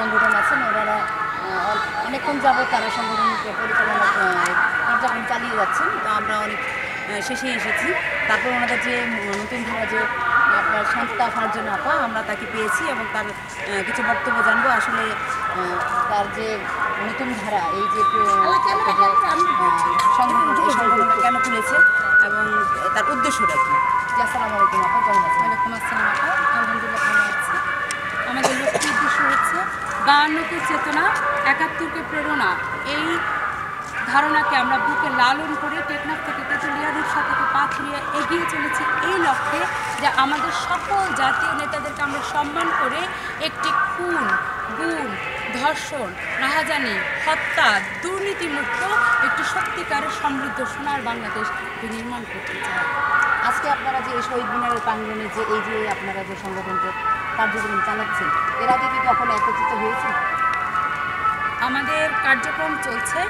সংগঠন আছেন ওনারা অনেকক্ষণ যাবত তারা সংগঠনকে পরিচালনা কার্যক্রম চালিয়ে যাচ্ছেন। তো আমরা অনেক শেষে এসেছি। তারপর ওনাদের যে নতুন ধারা যে আপনার শান্তা ফারজন আপা আমরা তাকে পেয়েছি এবং তার কিছু বক্তব্য জানব। আসলে তার যে নতুন ধারা এই যে সংগঠন কেন খুলেছে এবং তার উদ্দেশ্যটা কি? আসসালামু আলাইকুম আপা কেমন আছেন ওয়ালাইকুম আসসালাম আপা আলহামদুলিল্লাহ ভালো আছি আমাদের লক্ষ্য উদ্দেশ্য হচ্ছে বায়ান্নকে চেতনা, একাত্তরকে প্রেরণা, এই ধারণাকে আমরা বুকে লালন করে টেকনাফ থেকে তেঁতুলিয়া রিক্সা থেকে পাথরিয়া এগিয়ে চলেছি। এই লক্ষ্যে যে আমাদের সকল জাতীয় নেতাদেরকে আমরা সম্মান করে একটি খুন গুণ ধর্ষণ রাহাজানি হত্যা, দুর্নীতিমুক্ত একটি সত্যিকারের সমৃদ্ধ সোনার বাংলাদেশ নির্মাণ করতে চাই। আজকে আপনারা যে শহীদ মিনারের প্রাঙ্গণে যে এই যে আপনারা যে সংগঠনটা কার্যক্রম চালাচ্ছেন, এর আগে কি কখনো একত্রিত হয়েছে আমাদের কার্যক্রম চলছে।